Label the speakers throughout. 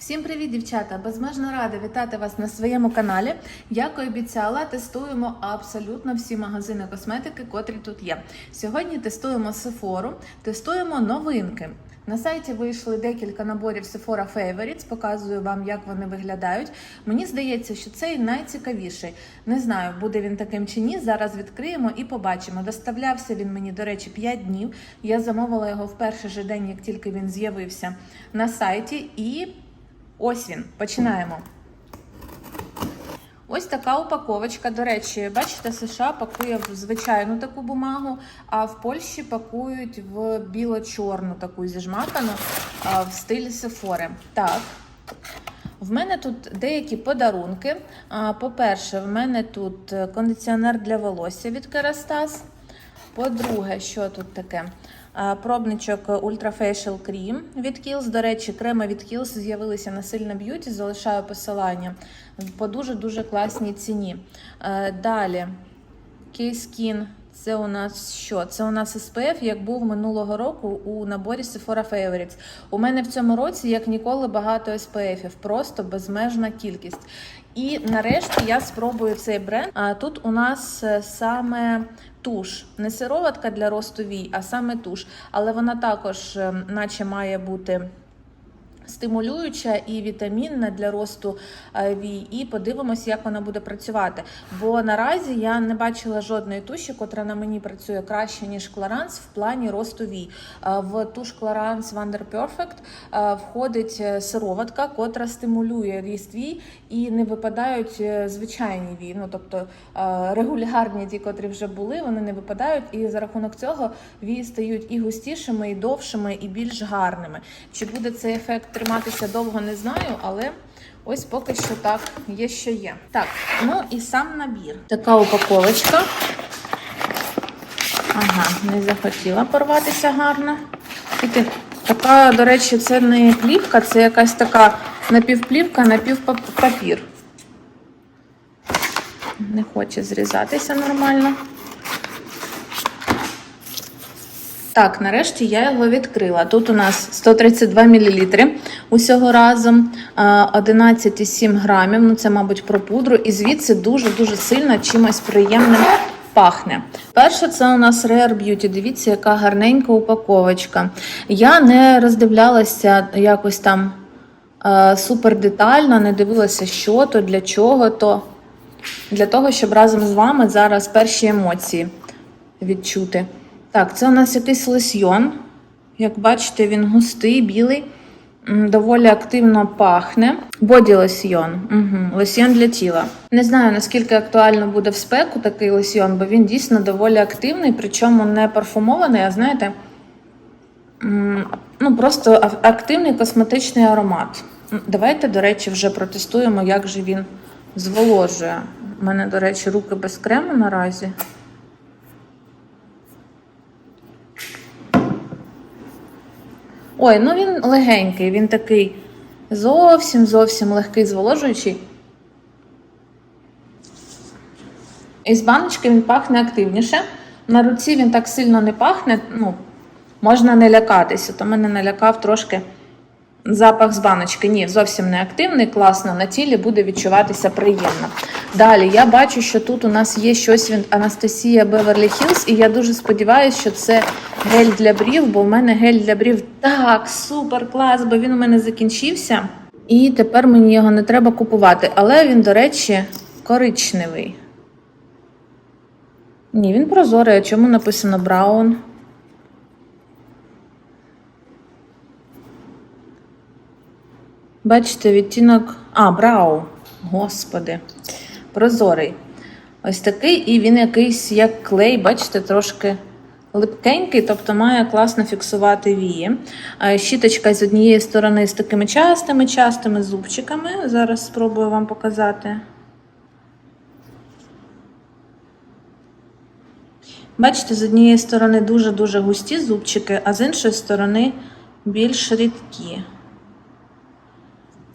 Speaker 1: Всім привіт, дівчата! Безмежно рада вітати вас на своєму каналі. Як і обіцяла, тестуємо абсолютно всі магазини косметики, котрі тут є. Сьогодні тестуємо Sephora, тестуємо новинки. На сайті вийшли декілька наборів Sephora Favorites, показую вам, як вони виглядають. Мені здається, що цей найцікавіший. Не знаю, буде він таким чи ні. Зараз відкриємо і побачимо. Доставлявся він мені, до речі, 5 днів. Я замовила його в перший же день, як тільки він з'явився на сайті. І ось він. Починаємо. Ось така упаковочка. До речі, бачите, США пакує в звичайну таку бумагу, а в Польщі пакують в біло-чорну таку зіжмакану в стилі Сефори. Так. В мене тут деякі подарунки. По-перше, в мене тут кондиціонер для волосся від Kerastase. По-друге, що тут таке? Пробничок Ultra Facial Cream від Kiehl's. До речі, креми від Kiehl's з'явилися на сильна б'юті. Залишаю посилання по дуже-дуже класній ціні. Далі K-Skin. Це у нас що? Це у нас SPF, як був минулого року у наборі Sephora Favorites. У мене в цьому році, як ніколи, багато SPF, просто безмежна кількість. І нарешті я спробую цей бренд. А тут у нас е, саме туш, не сироватка для росту вій, а саме туш. Але вона також, е, наче, має бути. Стимулююча і вітамінна для росту е, вій, і подивимось, як вона буде працювати. Бо наразі я не бачила жодної туші, котра на мені працює краще ніж Clarins в плані росту вій. Е, В туш Clarins Wonder Perfect е, входить сироватка, котра стимулює ріст вій і не випадають звичайні вії. Ну тобто регулярні ті, котрі вже були, вони не випадають, і за рахунок цього вії стають і густішими, і довшими, і більш гарними. Чи буде цей ефект триматися довго, не знаю, але ось поки що так є, що є. Так, ну і сам набір. Така упаковочка. Ага, не захотіла порватися гарно. І така, до речі, це не плівка, це якась така напівплівка, напівпапір. Не хоче зрізатися нормально. Так, нарешті я його відкрила. Тут у нас 132 мл усього разом, 11,7 грамів. Ну, це, мабуть, про пудру. І звідси дуже-дуже сильно чимось приємним пахне. Перше, це у нас Rare Beauty. Дивіться, яка гарненька упаковочка. Я не роздивлялася якось там е, супер детально, не дивилася, що то, для чого то. Для того, щоб разом з вами зараз перші емоції відчути. Так, це у нас якийсь лосьйон. Як бачите, він густий, білий, доволі активно пахне. Боді лосьйон. Угу. Лосьйон для тіла. Не знаю, наскільки актуально буде в спеку такий лосьйон, бо він дійсно доволі активний, причому не парфумований, а знаєте, ну просто активний косметичний аромат. Давайте, до речі, вже протестуємо, як же він зволожує. У мене, до речі, руки без крему наразі. Ой, ну він легенький, він такий зовсім зовсім легкий, зволожуючий. Із баночки він пахне активніше. На руці він так сильно не пахне, ну, можна не лякатися, то мене налякав трошки запах з баночки. Ні, зовсім не активний, класно на тілі буде відчуватися приємно. Далі я бачу, що тут у нас є щось від Анастасія Беверлі Хілз, і я дуже сподіваюся, що це гель для брів, бо в мене гель для брів так, супер клас, бо він у мене закінчився. І тепер мені його не треба купувати. Але він, до речі, коричневий. Ні, він прозорий. А чому написано Браун? Бачите, відтінок. А, брау. Господи. Прозорий. Ось такий, і він якийсь як клей, бачите, трошки липкенький, тобто має класно фіксувати вії. Щіточка з однієї сторони з такими частими, частими зубчиками. Зараз спробую вам показати. Бачите, з однієї сторони дуже-дуже густі зубчики, а з іншої сторони більш рідкі.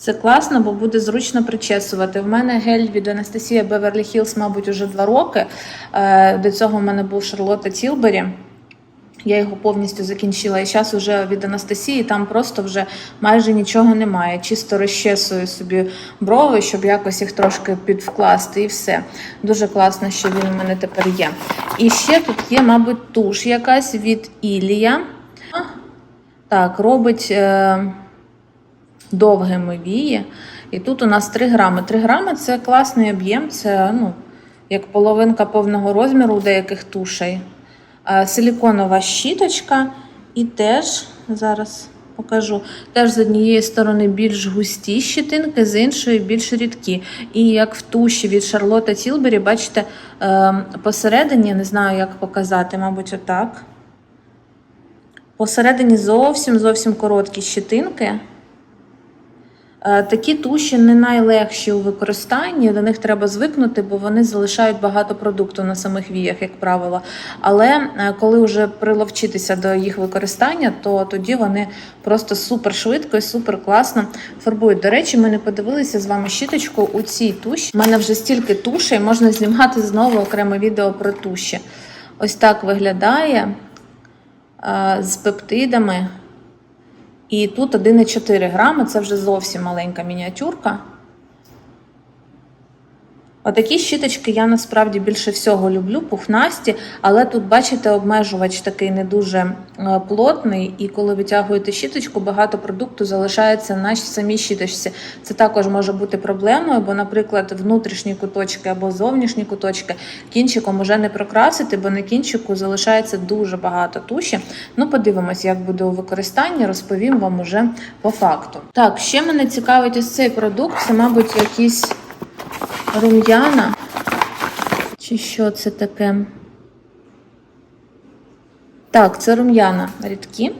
Speaker 1: Це класно, бо буде зручно причесувати. В мене гель від Анастасія Беверлі Хілз, мабуть, уже два роки. Е, До цього в мене був Шарлотта Тілбері. Я його повністю закінчила. І зараз вже від Анастасії там просто вже майже нічого немає. Чисто розчесую собі брови, щоб якось їх трошки підвкласти, і все. Дуже класно, що він у мене тепер є. І ще тут є, мабуть, туш якась від Ілія. Так, робить е, довгими вії. І тут у нас 3 грами. 3 грами це класний об'єм, це ну, як половинка повного розміру у деяких тушей. Е, Силіконова щіточка і теж зараз покажу. Теж з однієї сторони більш густі щітинки, з іншої більш рідкі. І як в туші від Шарлотта Тілбері, бачите, е, посередині, не знаю, як показати, мабуть, отак. Посередині зовсім зовсім короткі щитинки. Е, Такі туші не найлегші у використанні, до них треба звикнути, бо вони залишають багато продукту на самих віях, як правило. Але е, коли вже приловчитися до їх використання, то тоді вони просто супер швидко і супер класно фарбують. До речі, ми не подивилися з вами щіточку у цій туші. У мене вже стільки тушей, можна знімати знову окреме відео про туші. Ось так виглядає е, з пептидами. І тут 1,4 грами, це вже зовсім маленька мініатюрка. Отакі щіточки я насправді більше всього люблю, пухнасті, але тут, бачите, обмежувач такий не дуже е, плотний, і коли витягуєте щіточку, багато продукту залишається на самій щіточці. Це також може бути проблемою, бо, наприклад, внутрішні куточки або зовнішні куточки кінчиком уже не прокрасити, бо на кінчику залишається дуже багато туші. Ну, подивимось, як буде у використанні, розповім вам уже по факту. Так, ще мене цікавить ось цей продукт, це, мабуть, якісь рум'яна. Чи що це таке? Так, це рум'яна рідкі.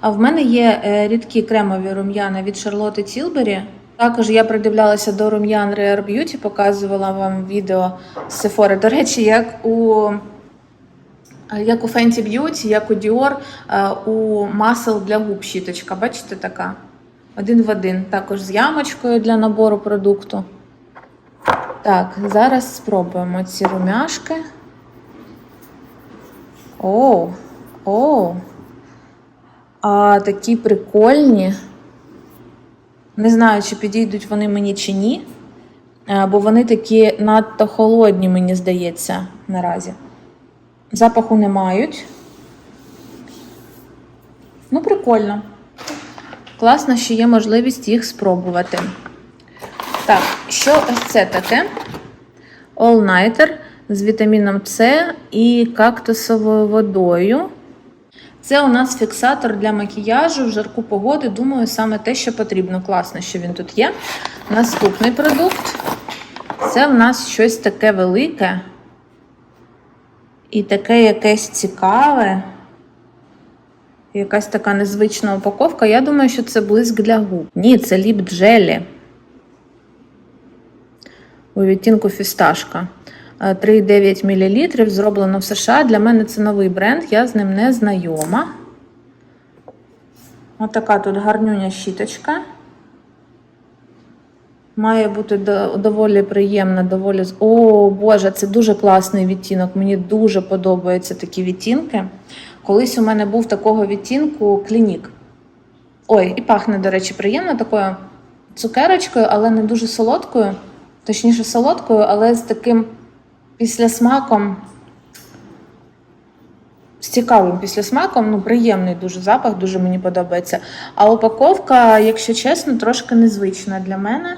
Speaker 1: А в мене є е, рідкі кремові рум'яна від Charlotte Tilbury. Також я придивлялася до рум'ян Rare Beauty, показувала вам відео з Sephora. До речі, як у як у Fenty Beauty, як у Dior, е, у масел для губ щіточка. Бачите, така? Один в один. Також з ямочкою для набору продукту. Так, зараз спробуємо ці румяшки. О, о. А такі прикольні. Не знаю, чи підійдуть вони мені чи ні. е, Бо вони такі надто холодні, мені здається, наразі. Запаху не мають. Ну, прикольно. Класно, що є можливість їх спробувати. Так, що ось це таке? All Nighter з вітаміном С і кактусовою водою. Це у нас фіксатор для макіяжу в жарку погоду. Думаю, саме те, що потрібно. Класно, що він тут є. Наступний продукт це в нас щось таке велике. І таке якесь цікаве. Якась така незвична упаковка. Я думаю, що це блиск для губ. Ні, це ліп джелі у відтінку фісташка. Е, 3,9 мл зроблено в США. Для мене це новий бренд, я з ним не знайома. Отака тут гарнюня щіточка. Має бути доволі приємна, доволі. О, Боже, це дуже класний відтінок. Мені дуже подобаються такі відтінки. Колись у мене був такого відтінку клінік. Ой, і пахне, до речі, приємно такою цукерочкою, але не дуже солодкою. Точніше, солодкою, але з таким післясмаком. З цікавим післясмаком, ну, приємний дуже запах, дуже мені подобається. А упаковка, якщо чесно, трошки незвична для мене.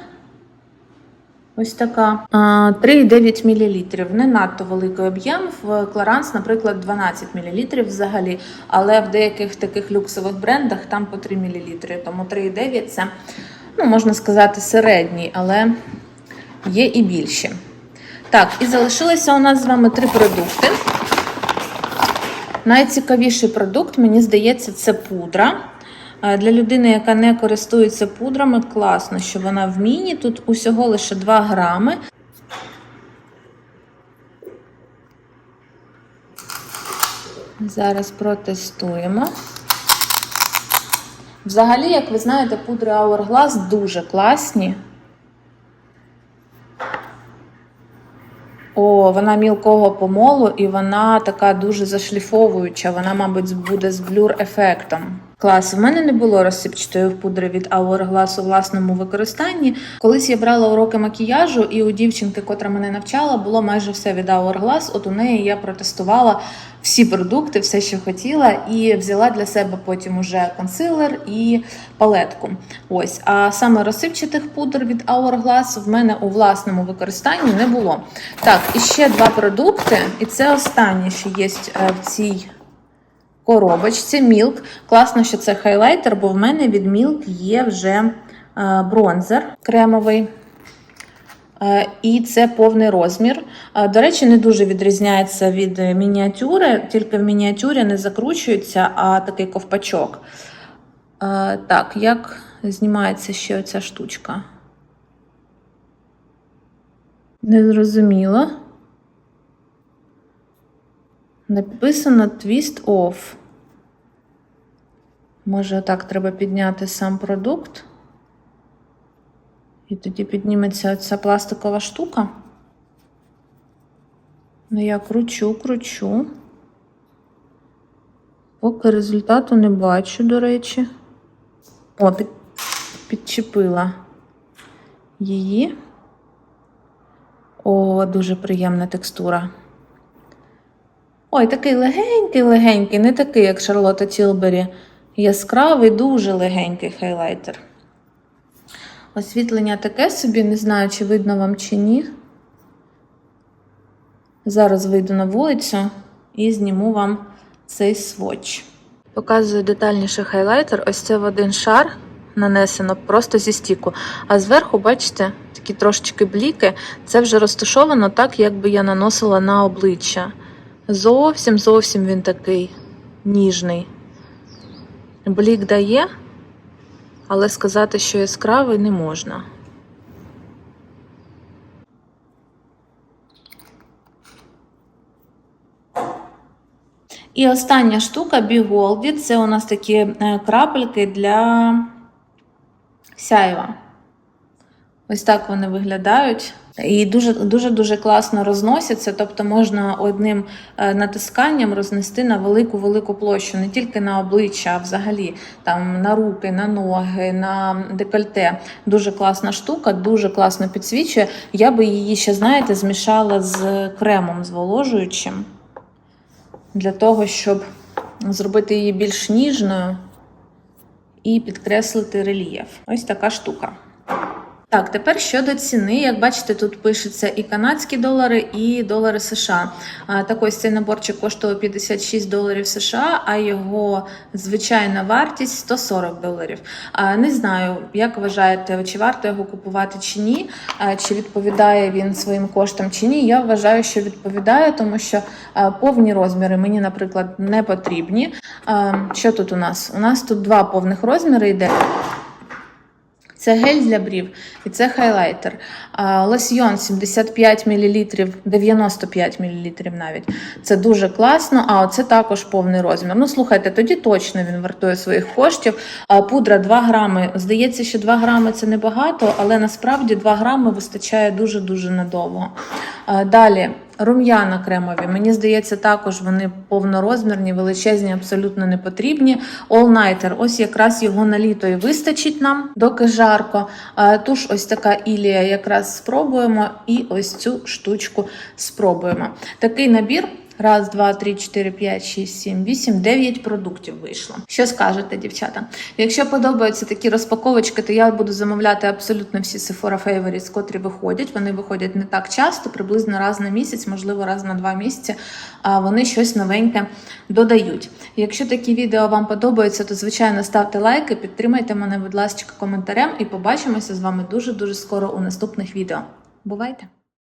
Speaker 1: Ось така. 3,9 мл. Не надто великий об'єм. В Clarins, наприклад, 12 мл взагалі. Але в деяких таких люксових брендах там по 3 мл. Тому 3,9 це, ну, можна сказати, середній, але є і більші. Так, і залишилося у нас з вами три продукти. Найцікавіший продукт, мені здається, це пудра. Е, Для людини, яка не користується пудрами, класно, що вона в міні. Тут усього лише 2 грами. Зараз протестуємо. Взагалі, як ви знаєте, пудри Hourglass дуже класні. О, вона мілкого помолу і вона така дуже зашліфовуюча. Вона, мабуть, буде з блюр-ефектом. Клас, в мене не було розсипчатої пудри від Hourglass у власному використанні. Колись я брала уроки макіяжу, і у дівчинки, котра мене навчала, було майже все від Hourglass. От у неї я протестувала всі продукти, все, що хотіла, і взяла для себе потім уже консилер і палетку. Ось, а саме розсипчатих пудр від Hourglass в мене у власному використанні не було. Так, і ще два продукти, і це останнє, що є е, в цій коробочці Milk. Класно, що це хайлайтер, бо в мене від Milk є вже е, бронзер кремовий. Е, І це повний розмір. Е, До речі, не дуже відрізняється від мініатюри, тільки в мініатюрі не закручується, а такий ковпачок. Так, як знімається ще оця штучка? Незрозуміло. Написано Twist Off. Може, так треба підняти сам продукт. І тоді підніметься оця пластикова штука. Ну, я кручу, кручу. Поки результату не бачу, до речі. О, під, підчепила її. О, дуже приємна текстура. Ой, такий легенький-легенький, не такий, як Шарлотта Тілбері. Яскравий, дуже легенький хайлайтер. Освітлення таке собі, не знаю, чи видно вам чи ні. Зараз вийду на вулицю і зніму вам цей сводч. Показую детальніше хайлайтер. Ось це в один шар нанесено просто зі стіку. А зверху, бачите, такі трошечки бліки. Це вже розташовано так, якби я наносила на обличчя. Зовсім зовсім він такий ніжний. Блік дає, але сказати, що яскравий не можна. І остання штука Біголді. Це у нас такі е, крапельки для сяєва. Ось так вони виглядають. І дуже дуже дуже класно розносяться, тобто можна одним е, натисканням рознести на велику велику площу, не тільки на обличчя, а взагалі там на руки, на ноги, на декольте. Дуже класна штука, дуже класно підсвічує. Я би її ще, знаєте, змішала з кремом зволожуючим для того, щоб зробити її більш ніжною і підкреслити рельєф. Ось така штука. Так, тепер щодо ціни, як бачите, тут пишеться і канадські долари, і долари США. Так ось цей наборчик коштував 56 доларів США, а його звичайна вартість 140 доларів. Не знаю, як вважаєте, чи варто його купувати чи ні, чи відповідає він своїм коштам чи ні. Я вважаю, що відповідає, тому що повні розміри мені, наприклад, не потрібні. Що тут у нас? У нас тут два повних розміри йде. Це гель для брів і це хайлайтер. Лосьйон 75 мл, 95 мл навіть. Це дуже класно. А оце також повний розмір. Ну, слухайте, тоді точно він вартує своїх коштів. Пудра 2 грами. Здається, що 2 грами це небагато, але насправді 2 грами вистачає дуже-дуже надовго. Далі. Рум'яна кремові, мені здається, також вони повнорозмірні, величезні, абсолютно не потрібні. All Nighter, ось якраз його на літо і вистачить нам, доки жарко. Туш ось така ілія якраз спробуємо, і ось цю штучку спробуємо. Такий набір. Раз, два, три, чотири, п'ять, шість, сім, вісім, дев'ять продуктів вийшло. Що скажете, дівчата? Якщо подобаються такі розпаковочки, то я буду замовляти абсолютно всі Sephora Favorites, котрі виходять. Вони виходять не так часто, приблизно раз на місяць, можливо, раз на два місяці. А вони щось новеньке додають. Якщо такі відео вам подобаються, то звичайно ставте лайки, підтримайте мене, будь ласка, коментарем, і побачимося з вами дуже дуже скоро у наступних відео. Бувайте!